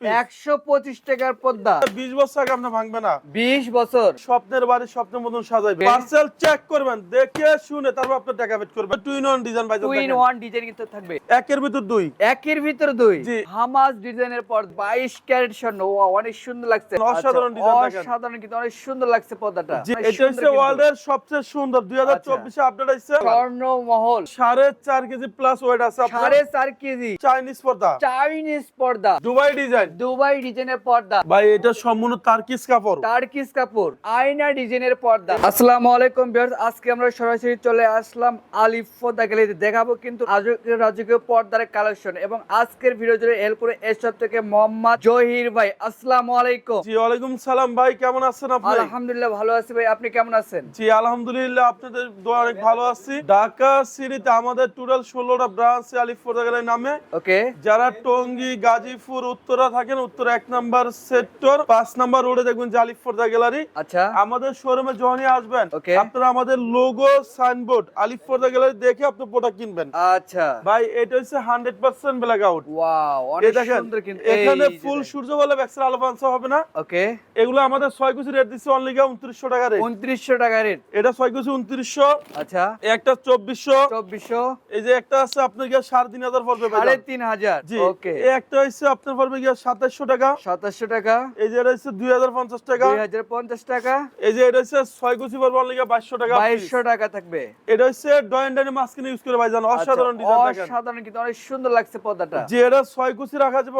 একশো পঁচিশ টাকার পর্দা বিশ বছর আগে আপনি ভাঙবে না। বিশ বছর। স্বপ্নের বাড়ি স্বপ্নের মতন সাজাইবে। পার্সেল চেক করবেন দেখে শুনে তারপর আপনি টাকা পেট করবেন। টুইন ওয়ান ডিজাইন ভাই টু ইন ওয়ান ডিজাইন কিন্তু থাকবে। একের ভিতর দুই। একের ভিতর দুই। হামাস ডিজাইনের পর বাইশ ক্যারেট স্বর্ণ। অনেক সুন্দর লাগছে। অসাধারণ আচ্ছা, অসাধারণ কিন্তু অনেক সুন্দর লাগছে পর্দাটা এটা হচ্ছে সবচেয়ে সুন্দর। দুই হাজার চব্বিশে আপডেট আছে। স্বর্ণ মহল সাড়ে চার কেজি প্লাস ওয়েট আছে আপনার। সাড়ে চার কেজি। চাইনিজ পর্দা। চাইনিজ পর্দা। দুবাই ডিজাইন দুবাই ডিজাইনের পর্দা। ভাই এটা সম্পূর্ণ তার্কিস কাপড়। কাপড় আয়না ডিজাইনের পর্দা। আসসালামু আলাইকুম ভিউয়ার্স আজকে আমরা সরাসরি চলে আসলাম আলিফ পর্দা গ্যালারিতে। দেখাবো কিন্তু আজকের রাজকীয় পর্দার কালেকশন এবং আজকের ভিডিও জুড়ে হেল্প করে এসব থেকে মোহাম্মদ জহির ভাই। আসসালামু আলাইকুম। জি ওয়ালাইকুম সালাম ভাই কেমন আছেন আপনি? আলহামদুলিল্লাহ ভালো আছি ভাই আপনি কেমন আছেন? জি আলহামদুলিল্লাহ আপনাদের দোয়া অনেক ভালো আছি। ঢাকা সিটিতে আমাদের টোটাল ষোলোটা ব্রাঞ্চ আলিফ ফোর্দাগালের নামে। ওকে যারা টঙ্গী গাজীপুর উত্তরা থাকেন উত্তর এক নাম্বার সেক্টর পাঁচ নাম্বার রোডে দেখবেন যে আলিফ ফোর্দা গ্যালারি। আচ্ছা। আমাদের শোরুমে যখনই আসবেন. আপনারা আমাদের লোগো সাইনবোর্ড আলিফ ফোর্দা গ্যালারি দেখে আপনি প্রোডাক্ট কিনবেন। আচ্ছা। ভাই এটা হচ্ছে hundred percent black out. Wow অনেক সুন্দর কিন্তু। এখানে ফুল সূর্য বলে ব্যাক্সের আলো হবে না? ওকে। এগুলো আমাদের ছয় কুচি রেট দিচ্ছে অনলি গা উনত্রিশশো টাকা রেট উনত্রিশশো টাকা রেট এটা ছয় কুচি উনত্রিশশো। আচ্ছা। একটা চব্বিশশো। চব্বিশশো। এই যে একটা আছে আপনার গিয়ে সাড়ে তিন হাজার পড়বে সাড়ে। তিন হাজার। জি। ওকে। এই একটা হচ্ছে আপনার পড়বে গিয়ে সাতাশশো টাকা। সাতাশশো টাকা। এই যে এটা হচ্ছে দুই হাজার পঞ্চাশ টাকা। দুই হাজার পঞ্চাশ টাকা। এই যে এটা হচ্ছে ছয় কুচি গিয়ে বাইশশো টাকা বাইশশো টাকা থাকবে। এটা হচ্ছে ডয়েন্ডারি ইউজ করে অসাধারণ আচ্ছা, ডিজাইন অসাধারণ কিন্তু অনেক সুন্দর লাগছে পর্দাটা। যে এটা ছয় কুচি রাখা যাবে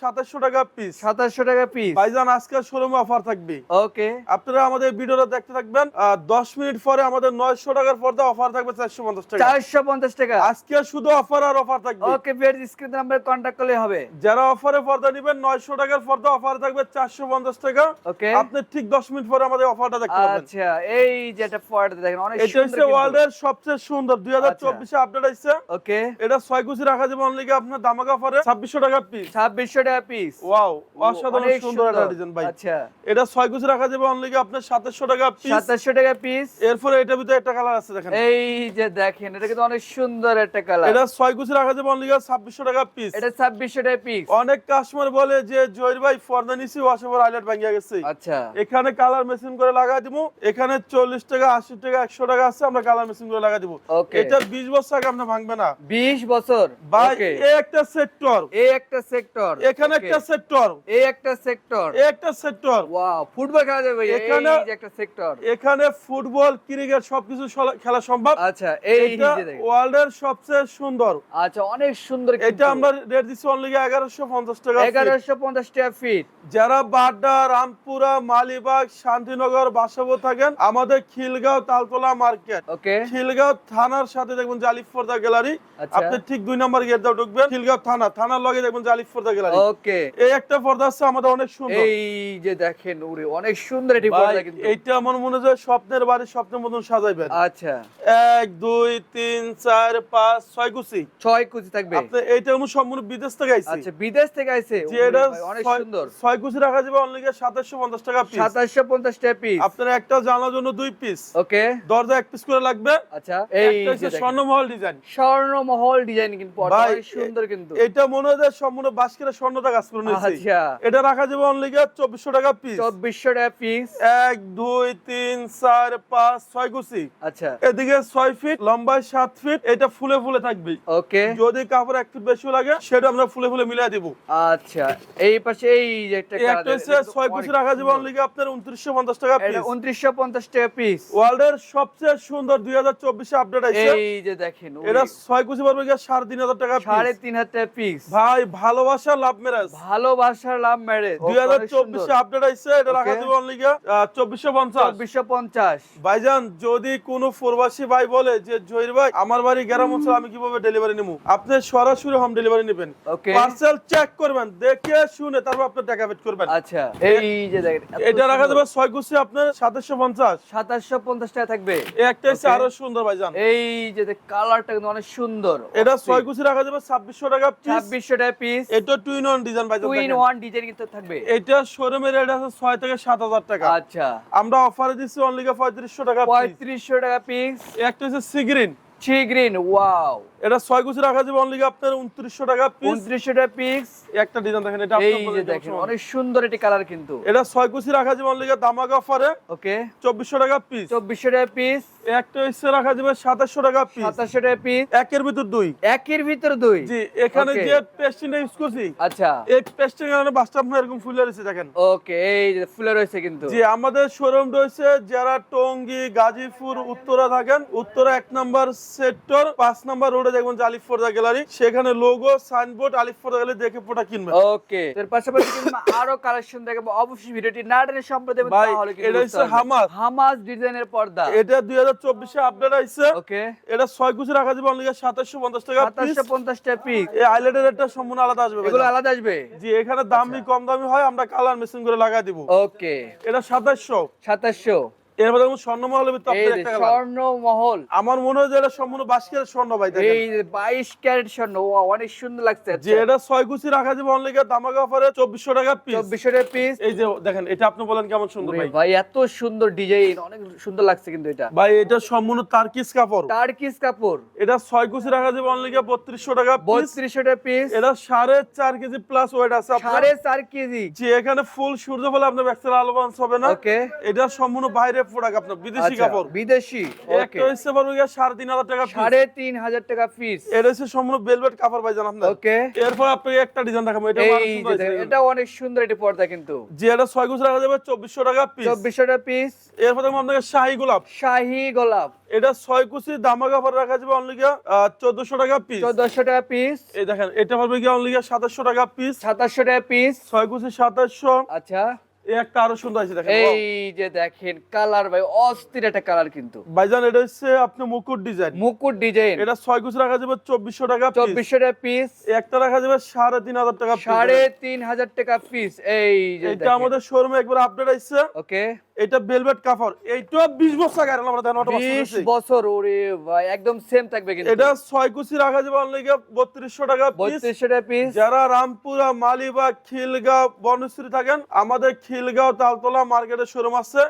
সাতাশশো টাকা পিস সাতাশশো টাকা পিস ভাইজান আজকে শোরুমে অফার থাকবে। ওকে আপনারা আমাদের ভিডিওটা দেখতে থাকবেন দশ মিনিট পরে আমাদের নয়শো টাকার পর্দা অফার থাকবে চারশো পঞ্চাশ টাকা। চারশো পঞ্চাশ টাকা। আজকে শুধু অফার আর অফার থাকবে। ওকে স্ক্রিন নাম্বার কন্ট্যাক্ট করলে হবে। যারা অফারে পর্দা নেবেন নয়শো টাকার পর্দা অফার থাকবে চারশো পঞ্চাশ টাকা। ওকে আপনি ঠিক দশ মিনিট পরে আমাদের অফারটা দেখতে পাবেন আচ্ছা এই যেটা পর্দা দেখেন অনেক এটা হচ্ছে ওয়ার্ল্ড এর সবচেয়ে সুন্দর আপডেট ওকে এটা ছয় কুচি রাখা যাবে অনলি আপনার দামাকা অফারে ছাব্বিশশো টাকা পিস ছাব্বিশশো টাকা পিস ওয়াও অসাধারণ সুন্দর একটা ডিজাইন ভাই। আচ্ছা। এটা কুচি রাখা যাবে অনলি আপনার টাকা পিস টাকা পিস এরপরে এটার ভিতরে একটা কালার আছে দেখেন। এই যে দেখেন এটা কিন্তু অনেক সুন্দর একটা কালার এটা ছয় কুচি রাখা যাবে অনলি ছাব্বিশশো টাকা পিস এটা ছাব্বিশশো টাকা পিস অনেক কাস্টমার বলে যে জয়ের ভাই ফর্দা নিছি ওয়াশেবার আইলেট ভাঙিয়া গেছে। আচ্ছা। এখানে কালার মেশিন করে লাগাই দিব এখানে চল্লিশ টাকা আশি টাকা একশো টাকা আছে আমরা কালার মেশিন করে লাগাই দিব এটা বিশ বছর আগে আপনি ভাঙবে না। বিশ বছর। ভাই ওকে এ একটা সেক্টর এই একটা সেক্টর এখানে একটা সেক্টর এই একটা সেক্টর একটা সেক্টর ওয়াও ফুটবল খেলা যাবে এখানে- একটা সেক্টর এখানে ফুটবল ক্রিকেট সবকিছু খেলা সম্ভব। আচ্ছা এই এটা যে দেখেন। ওয়ার্ল্ড এর সবচেয়ে সুন্দর। আচ্ছা অনেক সুন্দর এটা আমরা রেট দিচ্ছি অনলি এগারোশো পঞ্চাশ টাকা টাকা ফিট যারা বাড্ডা রামপুরা মালিবাগ শান্তিনগর বাসাবো থাকেন আমাদের খিলগাঁও তালতলা মার্কেট। ওকে। খিলগাঁও থানার সাথে দেখবেন জালিফোর্দা গ্যালারি। আচ্ছা। আপনি ঠিক দুই নম্বর গেট দাও ঢুকবেন খিলগাঁও থানা। থানার লগে দেখবেন জালিফোর্দা গ্যালারি। ওকে। এই একটা পর্দা আছে আমাদের অনেক সুন্দর। এই যে দেখেন ওরে অনেক সুন্দর এটি পর্দা কিন্তু। এইটা আমার মনে হয় স্বপ্নের বাড়ি স্বপ্নের মতন সাজাইবেন। আচ্ছা। এক দুই তিন চার পাঁচ ছয় কুচি। ছয় কুচি থাকবে। আপনি এইটা সম্পূর্ণ বিদেশ থেকে আইছি। আচ্ছা বিদেশ থেকে আইছে? যে ওরে এটা ভাই, অনেক ছয়- সুন্দর। ছয় কুচি রাখা যাবে অনলি সাতাশশো পঞ্চাশ টাকা পিস সাতাশশো পঞ্চাশ টাকা পিস আপনার একটা জানার জন্য দুই পিস ওকে। দরজা এক পিস করে লাগবে। আচ্ছা এই একটা যে হচ্ছে দেখেন। স্বর্ণমহল ডিজাইন স্বর্ণমহল ডিজাইন কিন্তু অনেক সুন্দর কিন্তু। এটা মনে হয় সম্পূর্ণ বাস্কের স্বর্ণটা কাজ করে নিয়েছি। আচ্ছা। এটা রাখা যাবে অনলি চব্বিশশো টাকা পিস চব্বিশশো টাকা পিস এক দুই তিন চার পাঁচ ছয় কুচি। আচ্ছা। এদিকে ছয় ফিট লম্বায় সাত ফিট এটা ফুলে ফুলে থাকবে। ওকে। যদি কাপড় এক ফিট বেশি লাগে সেটা আমরা ফুলে ফুলে মিলাই দিব। আচ্ছা। এই পাশে এই যে একটা হচ্ছে কুচি রাখা যাবে সুন্দর। অনলি আপনার উনত্রিশশো পঞ্চাশ টাকা পিস টাকা পিস ওয়ার্ল্ড এর সবচেয়ে সুন্দর আপডেট আছে এই যে দেখেন এটা কুচি গিয়ে টাকা টাকা পিস ভাই ভালোবাসা লাভ মেরাজ ভালোবাসার লাভ ম্যারেজ আপডেট আছে এটা রাখা. যাবে অনলি ভাইজান যদি কোনো প্রবাসী ভাই বলে যে জহির ভাই আমার বাড়ি গ্রাম অঞ্চল আমি কীভাবে ডেলিভারি নেব আপনি সরাসরি হোম ডেলিভারি নেবেন। পার্সেল চেক করবেন দেখে শুনে তারপর আপনি টাকা পেড করবেন। আচ্ছা এই যে দেখেন এটা রাখা যাবে ছয় কুচি আপনার সাতাশশো পঞ্চাশ। সাতাশশো পঞ্চাশ টাকা থাকবে। এই একটা হচ্ছে আরও সুন্দর ভাইজান। এই যে কালারটা কিন্তু অনেক সুন্দর। এটা ছয় কুচি রাখা যাবে ছাব্বিশশো টাকা পিস টাকা পিস এটা টুইন ওয়ান ডিজাইন ভাইজান টু ইন ওয়ান ডিজাইন কিন্তু থাকবে। এটা শোরুমের রেট আছে ছয় থেকে সাত হাজার টাকা। আচ্ছা। আমরা অফারে দিচ্ছি অনলি পঁয়ত্রিশশো টাকা piece। পঁয়ত্রিশশো টাকা পিস একটা হচ্ছে সিগ্রিন থ্রি গ্রিন ওয়াও এটা ছয় কুচি রাখা যাবে অনলি আপনার উনত্রিশশো টাকা পিস উনত্রিশশো টাকা পিস একটা ডিজাইন দেখেন এটা এই যে দেখেন অনেক সুন্দর একটি কালার কিন্তু। এটা ছয় কুচি রাখা যাবে অনলি দামাক অফারে ওকে। চব্বিশশো টাকা পিস চব্বিশশো টাকা পিস একটা হচ্ছে রাখা যাবে সাতাশশো টাকা পিস সাতাশশো টাকা পিস একের ভিতর দুই। একের ভিতর দুই? জি এখানে যে পেস্টিংটা ইউজ করছি আচ্ছা। এই পেস্টিং কারণে বাসটা আপনার এরকম ফুলে রয়েছে দেখেন। ওকে এই যে ফুলে রয়েছে কিন্তু। জি আমাদের শোরুম রয়েছে যারা টঙ্গী গাজীপুর উত্তরা থাকেন। উত্তরা এক নাম্বার সেক্টর পাঁচ নাম্বার রোডে দেখবেন যে গ্যালারি সেখানে লোগো সাইনবোর্ড গ্যালারি দেখে পোটা ওকে এর পাশাপাশি আরও কালেকশন অবশ্যই ভিডিওটি না তাহলে এটা হচ্ছে হামাস হামাস ডিজাইনের পর্দা। এটা 2024 এ আপডেট আইছে। ওকে এটা 6 রাখা যাবে অনলি 2750 টাকা 2750 টাকা পিস এই আইল্যান্ডের একটা সম্পূর্ণ আলাদা আসবে এগুলো আলাদা আসবে? জি এখানে দামি আচ্ছা। কম দামি হয় আমরা কালার মেশিন করে লাগাই দিব। ওকে এটা 2700 2700 এর মধ্যে আমার মনে হয় এটা সম্পূর্ণ অনেক সুন্দর লাগছে আচ্ছা। যে এটা ছয় দেখেন এটা আপনি বলেন কেমন সুন্দর সুন্দর লাগছে কিন্তু এটা। ভাই এটা সম্পূর্ণ কাপড়। কাপড়। এটা ছয় বত্রিশশো টাকা পিস এটা সাড়ে চার কেজি প্লাস ওয়েট আছে সাড়ে চার কেজি। যে এখানে ফুল সূর্য বলে আপনার এটা সম্পূর্ণ বাইরে প্রোডাক্ট আপনার বিদেশি আচ্ছা, কাপড়। বিদেশি একটা হচ্ছে পারবে সাড়ে তিন হাজার টাকা সাড়ে তিন হাজার টাকা পিস এটা হচ্ছে সম্পূর্ণ বেলভেট কাপড় ভাই আপনার। ওকে। এরপর আপনাকে একটা ডিজাইন দেখাবো এটা এই যে দেখেন, এটা অনেক সুন্দর একটি পর্দা কিন্তু। যে এটা ছয় কুচি রাখা যাবে চব্বিশশো টাকা পিস চব্বিশশো টাকা পিস এরপর দেখব আপনাকে শাহি গোলাপ। শাহি গোলাপ। এটা ছয় কুচি দামা কাপড় রাখা যাবে অনলি চোদ্দশো টাকা পিস চোদ্দশো টাকা পিস এই দেখেন এটা পারবে গিয়ে অনলি সাতাশশো টাকা পিস সাতাশশো টাকা পিস ছয় কুচি সাতাশশো। আচ্ছা। একটা আরও সুন্দর আছে দেখেন এই যে দেখেন কালার ভাই অস্থির একটা কালার কিন্তু। ভাইজান এটা হচ্ছে আপনি মুকুট ডিজাইন মুকুট ডিজাইন এটা ছয় গুছ রাখা যাবে চব্বিশশো টাকা। চব্বিশশো টাকা পিস একটা রাখা যাবে সাড়ে তিন হাজার টাকা সাড়ে তিন হাজার টাকা পিস এই যে এটা আমাদের শোরুমে একবার আপডেট আসছে ওকে এটা কাপড় এইটা বিশ বছর আগে আমরা দেন বছর ওরে ভাই একদম সেম থাকবে কিন্তু। এটা কুচি রাখা যাবে অনলি বত্রিশশো টাকা পিস বত্রিশশো টাকা পিস যারা রামপুরা মালিবাগ খিলগাঁও বনশ্রী থাকেন আমাদের খিলগাঁও তালতলা শোরুম আছে।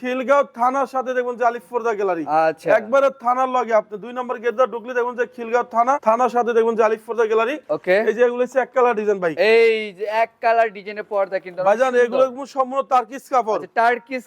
খিলগাঁও থানার সাথে দেখুন যে আলিফর্দা গ্যালারি আচ্ছা। একবারে থানার লগে আপনি দুই নম্বর গেট দিয়ে ঢুকলে দেখুন যে খিলগাঁও থানা থানার সাথে দেখুন যে গ্যালারি ওকে। এই যে এগুলো হচ্ছে এক কালার ডিজাইন ভাই। এই যে এক কালার ডিজাইনের পর্দা কিন্তু। ভাইজান এগুলো সম্পূর্ণ তার্কিস কাপড় আচ্ছা,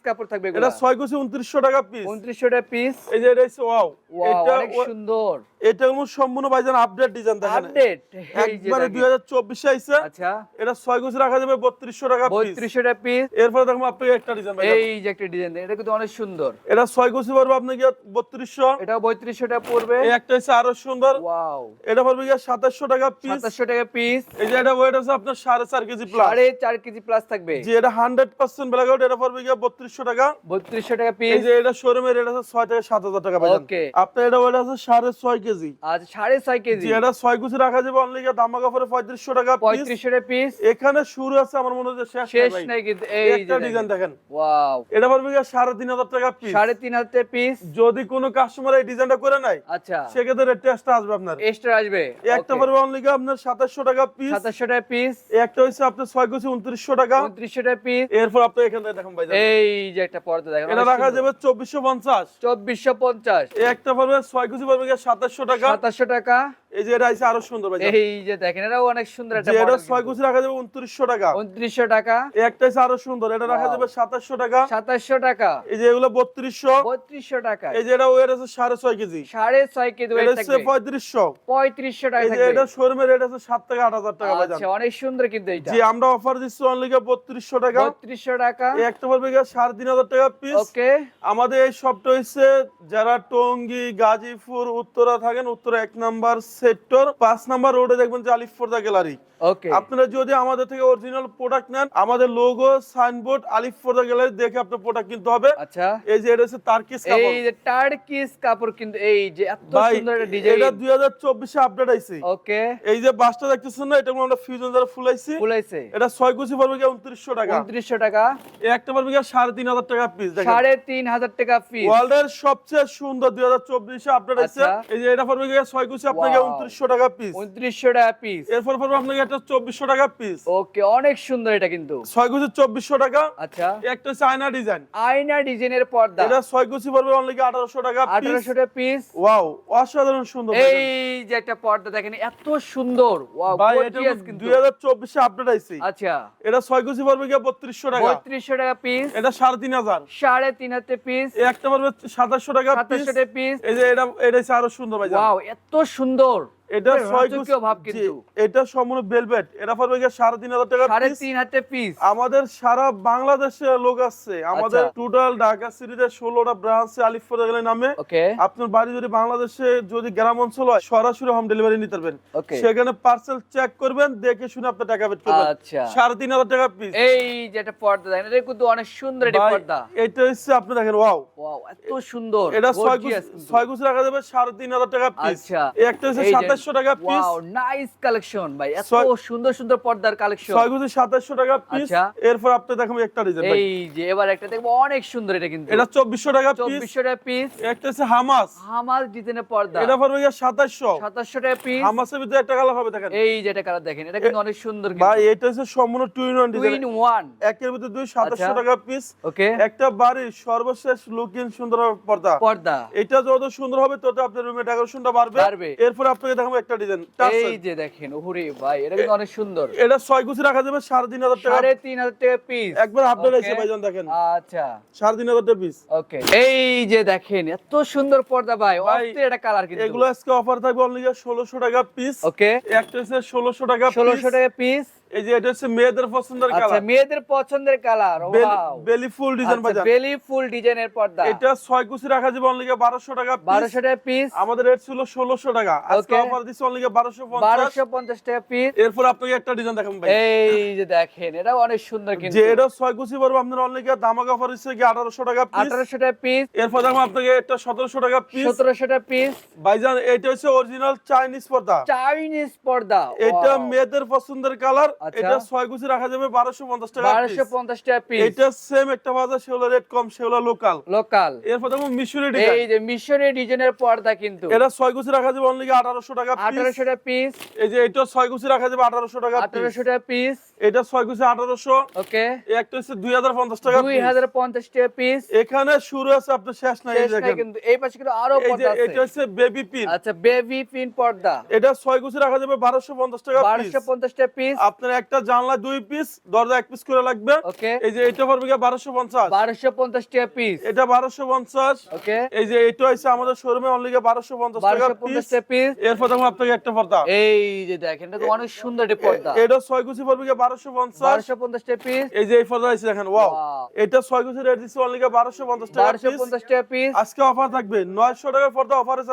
কাপড় থাকবে এটা ছয় কুচি উনত্রিশশো টাকা পিস। উনত্রিশশো টাকা পিস। এই যে এটা ওয়াও। এটা অনেক সুন্দর। এটা একদম সম্পূর্ণ ভাইজান আপডেট ডিজাইন দেখেন। আপডেট একবারে দুই হাজার চব্বিশে আইছে। আচ্ছা। এটা ছয় কুচি রাখা যাবে বত্রিশশো টাকা পিস বত্রিশশো টাকা পিস এরপরে আপনাকে একটা ডিজাইন এই যে একটা ডিজাইন এটা কিন্তু অনেক সুন্দর। এটা ছয় কুচি পড়বে আপনাকে বত্রিশশো। এটা বত্রিশশো টাকা পড়বে। এই একটা আরও সুন্দর। ওয়াও এটা পড়বে গিয়ে সাতাশশো টাকা পিস সাতাশশো টাকা পিস এই যে এটা ওয়েট আছে আপনার সাড়ে চার কেজি প্লাস সাড়ে চার কেজি প্লাস থাকবে। যে এটা হান্ড্রেড পার্সেন্ট ব্ল্যাক আউট এটা পড়বে গিয়ে বত্রিশশো টাকা। বত্রিশশো টাকা এই পিস যে এটা শোরুমের রেট আছে ছয় থেকে সাত হাজার টাকা পাবেন Okay. আপনার এটা ওয়েট আছে সাড়ে ছয় কেজি। আজ সাড়ে ছয় কেজি। এটা ছয় কুচি রাখা যাবে অনলি পঁয়ত্রিশশো টাকা পঁয়ত্রিশশো টাকা পিস এখানে শুরু আছে আমার মনে হচ্ছে শেষ শেষ নাই কিন্তু এই ডিজাইন দেখেন। ওয়াও এটা গিয়ে সাড়ে তিন হাজার টাকা পিস সাড়ে তিন হাজার টাকা পিস যদি কোনো কাস্টমার এই ডিজাইনটা করে নেয় আচ্ছা। সেক্ষেত্রে রেট টেস্টটা আসবে আপনার। এক্সট্রা আসবে। একটা পড়বে অনলি আপনার সাতাশশো টাকা পিস সাতাশশো টাকা পিস একটা হচ্ছে আপনার ছয় কুচি উনত্রিশশো টাকা। উনত্রিশশো টাকা পিস এরপর আপনি এখান থেকে দেখেন ভাই এই যে একটা পর্দা দেখেন এটা রাখা যাবে চব্বিশশো পঞ্চাশ। চব্বিশশো পঞ্চাশ। একটা পড়বে ছয় কুচি গিয়ে সাতাশশো টাকা। সাতাশশো টাকা। এই যে এটা আছে আরও সুন্দর ভাই এই যে দেখেন এটাও অনেক সুন্দর একটা এটা কুচি রাখা যাবে উনত্রিশশো টাকা। উনত্রিশশো টাকা। একটা আছে আরও সুন্দর এটা রাখা যাবে টাকা। টাকা। এই যে এগুলো বত্রিশশো। বত্রিশশো টাকা। এই যে এটা ওয়েট আছে সাড়ে ছয় কেজি। সাড়ে ছয় কেজি এটা টাকা এই যে এটা শোরুমের রেট আছে টাকা ভাই আচ্ছা অনেক সুন্দর কিন্তু এইটা যে আমরা অফার দিচ্ছি অনলি বত্রিশশো টাকা। বত্রিশশো টাকা। এই একটা পড়বে গিয়ে সাড়ে তিন হাজার টাকা পিস ওকে। আমাদের এই শপটা হচ্ছে যারা টঙ্গী গাজীপুর উত্তরা থাকেন উত্তরা এক নাম্বার সেক্টর পাঁচ নাম্বার রোডে দেখবেন যে আলিফর্দা গ্যালারি। ওকে আপনারা যদি আমাদের থেকে অরিজিনাল প্রোডাক্ট নেন আমাদের লোগো সাইনবোর্ড আলিফর্দা গ্যালারি দেখে আপনার প্রোডাক্ট কিনতে হবে। আচ্ছা। এই যে এটা হচ্ছে তার্কিস কাপড়। এই যে টার্কিস কাপড় কিন্তু এই যে এত সুন্দর একটা ডিজাইন এটা দুই হাজার চব্বিশে আপডেট আইছে। ওকে এই যে বাসটা দেখতেছেন না এটা আমরা ফিউজন দ্বারা ফুলাইছি ফুলাইছে। এটা ছয় কুচি পড়বে গিয়ে উনত্রিশশো টাকা। উনত্রিশশো টাকা। এই একটা পড়বে তিন হাজার টাকা পিস দেখেন। সাড়ে তিন হাজার টাকা পিস ওয়ার্ল্ডের সবচেয়ে সুন্দর দুই হাজার চব্বিশে আপডেট আছে আচ্ছা। এই যে এটা পড়বে গিয়ে ছয় কুচি আপনাকে Wow. উনত্রিশশো টাকা পিস উনত্রিশশো টাকা পিস এরপর পড়বে আপনাকে চব্বিশশো টাকা পিস ওকে অনেক সুন্দর এটা কিন্তু। ছয় কুচি চব্বিশশো টাকা। আচ্ছা। একটা হচ্ছে ডিজাইন আয়না ডিজাইনের পর্দা। এটা ছয় কুচি পড়বে অনলি আঠারোশো টাকা আঠারোশো টাকা পিস ওয়াও অসাধারণ সুন্দর এই যে একটা পর্দা দেখেন এত সুন্দর। ওয়াও ভাই এটা gorgeous কিন্তু। দুই হাজার চব্বিশে আপডেট আইছি। আচ্ছা। এটা ছয় কুচি পড়বে গিয়ে টাকা? বত্রিশশো টাকা পিস এটা সাড়ে তিন হাজার। সাড়ে তিন হাতে পিস এই একটা পড়বে সাতাশশো টাকা পিস সাতাশশো টাকা পিস এই যে এটা এটা আরও সুন্দর ভাই ওয়াও এত সুন্দর। এটা ভাব কিন্তু। এটা সম্পূর্ণ এটা সাড়ে তিন হাজার টাকা সাড়ে তিন হাজার পিস আমাদের সারা লোক আছে। আচ্ছা। আমাদের টোটাল ঢাকা সিটিতে ষোলোটা ব্রাঞ্চ আলিফপুর গেলে নামে। আপনার বাড়ি যদি বাংলাদেশে যদি গ্রাম অঞ্চল হয় সরাসরি হোম ডেলিভারি নিতে পারবেন। সেখানে পার্সেল চেক করবেন দেখে শুনে আপনার টাকা পেড করবেন। আচ্ছা। সাড়ে তিন হাজার টাকা পিস এই যেটা পর্দা দেখেন এটা কিন্তু অনেক সুন্দর এটা পর্দা। এটা হচ্ছে আপনি দেখেন ওয়াও ওয়াও এত সুন্দর এটা ছয় গুছ রাখা যাবে সাড়ে তিন হাজার টাকা পিস আচ্ছা। একটা হচ্ছে সাতাশ টাকা পিস নাইস কালেকশন ভাই। এত সুন্দর সুন্দর পর্দার কালেকশন টাকা পিস আচ্ছা। এরপর আপনি একটা এই যে এবার একটা দেখব অনেক সুন্দর এটা কিন্তু। এটা 2400 টাকা টাকা পিস একটা হামাস। হামাস ডিজাইনের পর্দা। এটা টাকা পিস হামাসের ভিতরে একটা কালার হবে দেখেন। এই যে এটা কালার দেখেন। এটা কিন্তু অনেক সুন্দর ভাই এটা হচ্ছে সম্পূর্ণ two in one two in one একের ভিতরে দুই সাতাশশো আচ্ছা। টাকা পিস ওকে একটা বাড়ির সর্বশেষ লুকিং সুন্দর পর্দা। পর্দা। এটা যত সুন্দর হবে তত আপনার রুমে ডেকোরেশনটা বাড়বে। এরপর আপনাকে দেখাবো একটা ডিজাইন এই যে দেখেন ওরে ভাই এটা কিন্তু অনেক সুন্দর। এটা ছয় গুছি রাখা যাবে সাড়ে তিন হাজার টাকা। সাড়ে তিন হাজার টাকা পিস একবার Okay. আছে ভাইজান দেখেন। আচ্ছা। সাড়ে তিন হাজার টাকা পিস ওকে এই যে দেখেন এত সুন্দর পর্দা ভাই। অস্থির এটা কালার কিন্তু। এগুলো আজকে অফার থাকবে অনলি ষোলোশো টাকা পিস ওকে একটা হচ্ছে ষোলোশো টাকা ষোলোশো piece। টাকা পিস এই যে এটা হচ্ছে মেয়েদের পছন্দের আচ্ছা মেয়েদের পছন্দের কালার ওয়াও বেলি ফুল ডিজাইন ভাইজান। বেলি ফুল ডিজাইনের পর্দা। এটা ছয় কুচি রাখা যাবে অনলি বারোশো টাকা piece। বারোশো টাকা পিস আমাদের রেট ছিল ষোলোশো টাকা। আজকে Okay. অফার দিচ্ছে অনলি বারোশো পঞ্চাশ। বারোশো পঞ্চাশ টাকা পিস এরপর আপনাকে একটা ডিজাইন দেখাবো ভাই। এই যে দেখেন এটা অনেক সুন্দর কিন্তু। যে এটা ছয় কুচি পড়বে আপনার অনলি দামাক অফার হচ্ছে কি আঠারোশো টাকা পিস আঠারোশো টাকা পিস এরপর দেখব আপনাকে এটা সতেরোশো টাকা পিস সতেরোশো টাকা পিস ভাইজান এটা হচ্ছে অরিজিনাল চাইনিজ পর্দা। চাইনিজ পর্দা। এটা মেয়েদের পছন্দের কালার আচ্ছা। এটা ছয় কুচি রাখা যাবে বারোশো পঞ্চাশ টাকা বারোশো piece। পঞ্চাশ টাকা পিস এটা সেম একটা বাজার সেগুলো রেট কম সেগুলো লোকাল লোকাল এরপর দেখব মিশরি এই যে মিশরি ডিজাইনের পর্দা কিন্তু। এটা ছয় কুচি রাখা যাবে অনলি আঠারোশো টাকা আঠারোশো টাকা পিস এই যে এটা ছয় কুচি রাখা যাবে আঠারোশো টাকা আঠারোশো টাকা পিস এটা ছয় কুচি আঠারোশো ওকে একটা হচ্ছে দুই হাজার পঞ্চাশ টাকা দুই হাজার পঞ্চাশ টাকা পিস এখানে শুরু আছে আপনার শেষ নাই এই শেষ নাই দেখেন। কিন্তু এই পাশে কিন্তু আরও এই যে পর্দা এটা হচ্ছে বেবি পিন আচ্ছা বেবি পিন পর্দা এটা ছয় কুচি রাখা যাবে বারোশো পঞ্চাশ টাকা বারোশো পঞ্চাশ টাকা পিস আপনার একটা জানলা দুই পিস দরজা এক পিস করে লাগবে ওকে এই যে এটা পড়বে বারোশো পঞ্চাশ বারোশো পঞ্চাশ টাকা পিস এটা বারোশো পঞ্চাশ ওকে এই যে এটা হচ্ছে আমাদের শোরুমে অনলি বারোশো পঞ্চাশ টাকা পিস এরপর আপনাকে একটা পর্দা। এই যে দেখেন এটা তো অনেক সুন্দর একটা পর্দা। এটা ছয় কুচি পড়বে বারোশো পঞ্চাশ। বারোশো পঞ্চাশ টাকা পিস এই যে এই পর্দা আছে দেখেন ওয়াও এটা ছয় কুচি রেট দিচ্ছে অনলি বারোশো পঞ্চাশ টাকা বারোশো piece। পঞ্চাশ টাকা পিস আজকে অফার থাকবে নয়শো টাকার পর্দা অফারে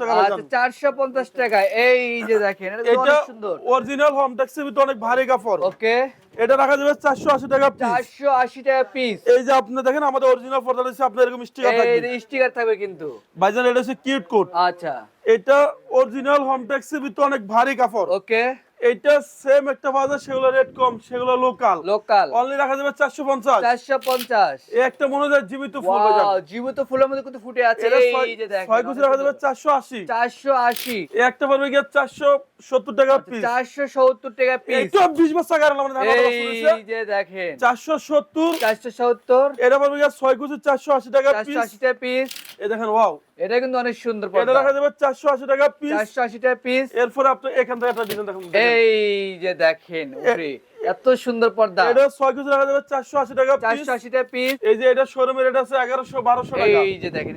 টাকা আচ্ছা বাজান চারশো পঞ্চাশ টাকা। এই যে দেখেন এটা অনেক সুন্দর। অরিজিনাল হোম ট্যাক্সের ভিতরে অনেক ভারী কাপড়। ওকে এটা রাখা যাবে চারশো আশি টাকা piece। চারশো আশি টাকা পিস এই যে আপনি দেখেন আমাদের অরিজিনাল পর্দা আপনার এরকম স্টিকার থাকবে। এই স্টিকার থাকবে কিন্তু। ভাইজান এটা হচ্ছে কিউট কোট আচ্ছা। এটা অরিজিনাল হোমটেক্সের ভিতরে অনেক ভারী কাপড়। ওকে এটা সেম একটা বাজার সেগুলো রেট কম সেগুলো লোকাল লোকাল অনলি রাখা যাবে চারশো পঞ্চাশ। চারশো পঞ্চাশ। এই একটা মনে হয় জীবিত ফুল বাজার ওয়াও জীবিত ফুলের মধ্যে কিন্তু ফুটে আছে। এই যে দেখেন ছয় কুচি রাখা যাবে চারশো আশি। চারশো আশি। এই একটা পড়বে গিয়ে চারশো সত্তর টাকা পিস চারশো সত্তর টাকা পিস এইটা বিশ বছর আগে আমাদের ধারণা করা শুরু হয়েছে। এই যে দেখেন। চারশো সত্তর। চারশো সত্তর। এটা বলব ছয় কুচি চারশো আশি টাকা চারশো আশি টাকা পিস এই দেখেন ওয়াও এটা কিন্তু অনেক সুন্দর এটা দেখা যাবে চারশো আশি টাকা পিস চারশো আশি টাকা পিস এরপরে আপনি এখান থেকে একটা ডিজাইন দেখুন। এই যে দেখেন এত সুন্দর পর্দা। এটা ছয় কুচি রাখা যাবে চারশো আশি টাকা পিস চারশো আশি টাকা পিস এই যে এটা শোরুমের রেট আছে টাকা। এই যে দেখেন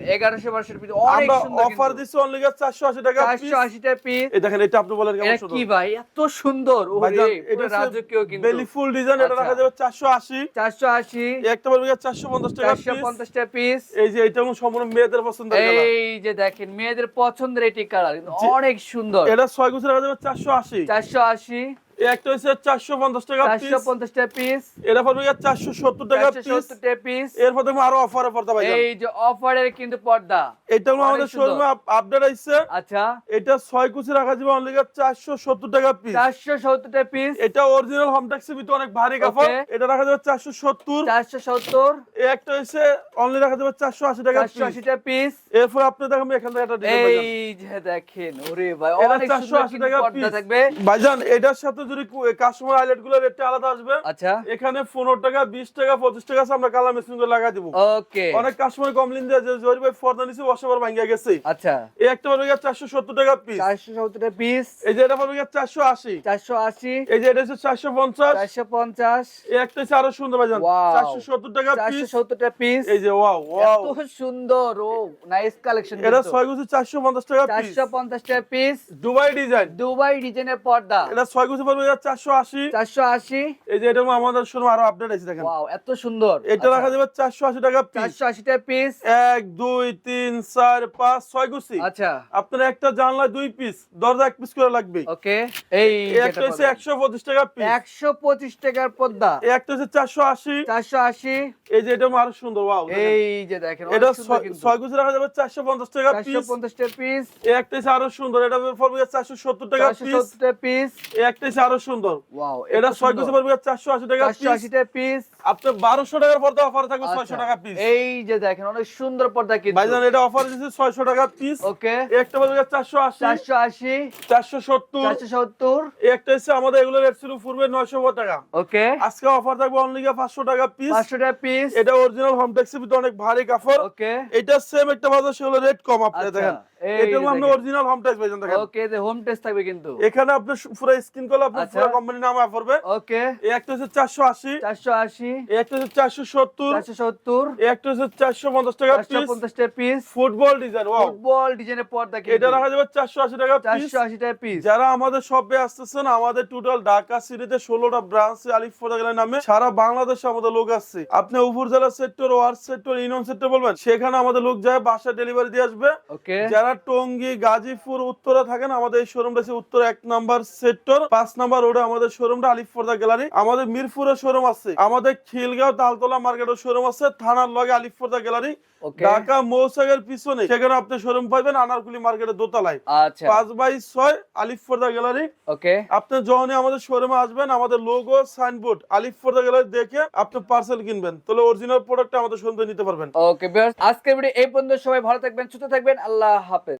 পিস অনেক সুন্দর অফার অনলি চারশো আশি টাকা পিস চারশো আশি টাকা পিস এই দেখেন এটা আপনি বলেন কেমন সুন্দর কি ভাই এত সুন্দর। ওরে এটা রাজকীয় কিন্তু। বেলি ফুল ডিজাইন এটা আচ্ছা। রাখা যাবে চারশো আশি। চারশো আশি। একটা পড়বে চারশো পঞ্চাশ টাকা চারশো piece। পঞ্চাশ টাকা পিস এই যে এটা সম্পূর্ণ মেয়েদের পছন্দের এই যে দেখেন মেয়েদের পছন্দের এটি কালার কিন্তু অনেক সুন্দর। এটা ছয় যাবে চারশো আশি। চারশো আশি। একটা হচ্ছে চারশো পঞ্চাশ টাকা চারশো পিস পঞ্চাশ টাকা পিস এটা পড়বে চারশো সত্তর টাকা চারশো পিস টাকা পিস এরপর দেখব আরও অফারে পড়তে পারি এই যে অফারের কিন্তু পর্দা। এটা আমাদের শোরুমে আপডেট আইছে। আচ্ছা। এটা ছয় কুচি রাখা যাবে অনলি চারশো সত্তর টাকা পিস চারশো সত্তর টাকা পিস এটা অরিজিনাল হোম ভিতরে অনেক ভারী কাপড় এটা রাখা যাবে চারশো সত্তর। চারশো সত্তর। এই একটা হচ্ছে অনলি রাখা যাবে চারশো আশি টাকা চারশো আশি টাকা পিস এরপর আপনি দেখেন এখান থেকে একটা এই যে দেখেন ওরে ভাই অনেক সুন্দর কিন্তু টাকা পর্দা থাকবে। ভাইজান এটার সাথে মজুরি কাস্টমার হাইলাইটগুলো রেটটা আলাদা আসবে আচ্ছা। এখানে পনেরো টাকা বিশ টাকা পঁচিশ টাকা আমরা কালার মেশিন করে লাগাই দিব। ওকে অনেক কাস্টমার কমপ্লেন দেয় যে জরি ভাই ফর্দা নিচে বসাবার ভাঙ্গা গেছে। আচ্ছা। এই একটা চারশো সত্তর টাকা পিস চারশো সত্তর পিস এই যে এটা চারশো আশি। চারশো আশি। এই যে এটা হচ্ছে চারশো পঞ্চাশ। চারশো পঞ্চাশ। এই একটা হচ্ছে আরও সুন্দর ভাই. চারশো সত্তর টাকা পিস সত্তরটা পিস এই যে ওয়াও ওয়াও সুন্দর ও নাইস কালেকশন এটা ছয় গুছি চারশো পঞ্চাশ টাকা পিস চারশো পঞ্চাশ টাকা পিস দুবাই ডিজাইন দুবাই ডিজাইনের পর্দা। এটা ছয় গুছি পাবে চারশো আশি। চারশো এই যে এটা আমাদের শোরুম আরও আপডেট আছে দেখেন। ওয়াও এত সুন্দর। এটা রাখা যাবে চারশো আশি টাকা পিস টাকা পিস গুছি আচ্ছা। আপনার একটা জানলায় দুই পিস দরজা এক পিস করে লাগবে ওকে এই এই একটা হচ্ছে একশো পঁচিশ টাকা পিস একশো পঁচিশ টাকার পর্দা একটা হচ্ছে চারশো আশি। চারশো আশি। এই যে এটা আরও সুন্দর ওয়াও এই যে দেখেন এটা ছয় গুছি রাখা যাবে চারশো পঞ্চাশ টাকা চারশো পিস পঞ্চাশ টাকা পিস এই একটা হচ্ছে আরও সুন্দর এটা পড়বে চারশো সত্তর টাকা পিস টাকা পিস একটা হচ্ছে আরও সুন্দর। এটা ছয় গুছি পড়বে চারশো আশি টাকা চারশো আশি টাকা পিস আপনার বারোশো টাকার পর্দা অফার থাকবে ছয়শো আচ্ছা। টাকা পিস এই যে দেখেন অনেক সুন্দর পর্দা কিন্তু। ভাইজান এটা অফার দিচ্ছে ছয়শো টাকা পিস ওকে একটা পড়বে চারশো আশি। চারশো আশি। চারশো সত্তর। চারশো সত্তর। একটা হচ্ছে আমাদের এগুলো রেট ছিল পূর্বে নয়শো টাকা। ওকে আজকে অফার থাকবে অনলি পাঁচশো টাকা পিস পাঁচশো টাকা পিস এটা অরিজিনাল হোম ট্যাক্সের ভিতরে অনেক ভারী কাপড়। ওকে এটা সেম একটা বাজার সেগুলো রেট কম আপনি দেখেন। এটা আমরা অরিজিনাল হোম ট্যাক্স পেয়েছেন দেখেন। ওকে যে হোম টেস্ট থাকবে কিন্তু। এখানে আপনি পুরো আপনার আচ্ছা। পুরো কোম্পানির নাম পড়বে ওকে। এই একটা হচ্ছে চারশো আশি। চারশো আশি। এই একটা হচ্ছে চারশো সত্তর। চারশো সত্তর। এই একটা হচ্ছে চারশো পঞ্চাশ টাকা পিস পঞ্চাশ টাকা piece football design wow football ডিজাইনের পর্দা এটা রাখা যাবে চারশো আশি টাকা পিস চারশো আশি টাকা পিস যারা আমাদের শপে আসতেছেন আমাদের টোটাল ঢাকা সিটিতে ষোলোটা ব্রাঞ্চ আলিফ ফোটাগেলের নামে সারা বাংলাদেশে আমাদের লোক আসছে। আপনি উপজেলা sector ward sector union sector বলবেন সেখানে আমাদের লোক যায় বাসা ডেলিভারি দিয়ে আসবে। ওকে। যারা টঙ্গী গাজীপুর উত্তরা থাকেন আমাদের এই শোরুমটা আছে উত্তর এক নাম্বার সেক্টর পাঁচ নাম্বার রোডে আমাদের শোরুমটা আলিফ ফোর্দা গ্যালারি আমাদের মিরপুরের শোরুম আছে আমাদের খিলগাঁও তালতলা মার্কেটের শোরুম আছে থানার লগে আলিফ ফোর্দা গ্যালারি ঢাকা মৌসাগের পিছনে সেখানে আপনি শোরুম পাবেন আনারকুলি মার্কেটের দোতলায়। আচ্ছা। পাঁচ বাই ছয় আলিফ ফোর্দা গ্যালারি ওকে আপনি যখনই আমাদের শোরুমে আসবেন আমাদের লোগো সাইনবোর্ড আলিফ ফোর্দা গ্যালারি দেখে আপনি পার্সেল কিনবেন। তাহলে অরিজিনাল প্রোডাক্ট আমাদের শোরুম থেকে নিতে পারবেন। ওকে আজকের ভিডিও এই পর্যন্ত। সবাই ভালো থাকবেন সুস্থ থাকবেন। আল্লাহ হাফেজ।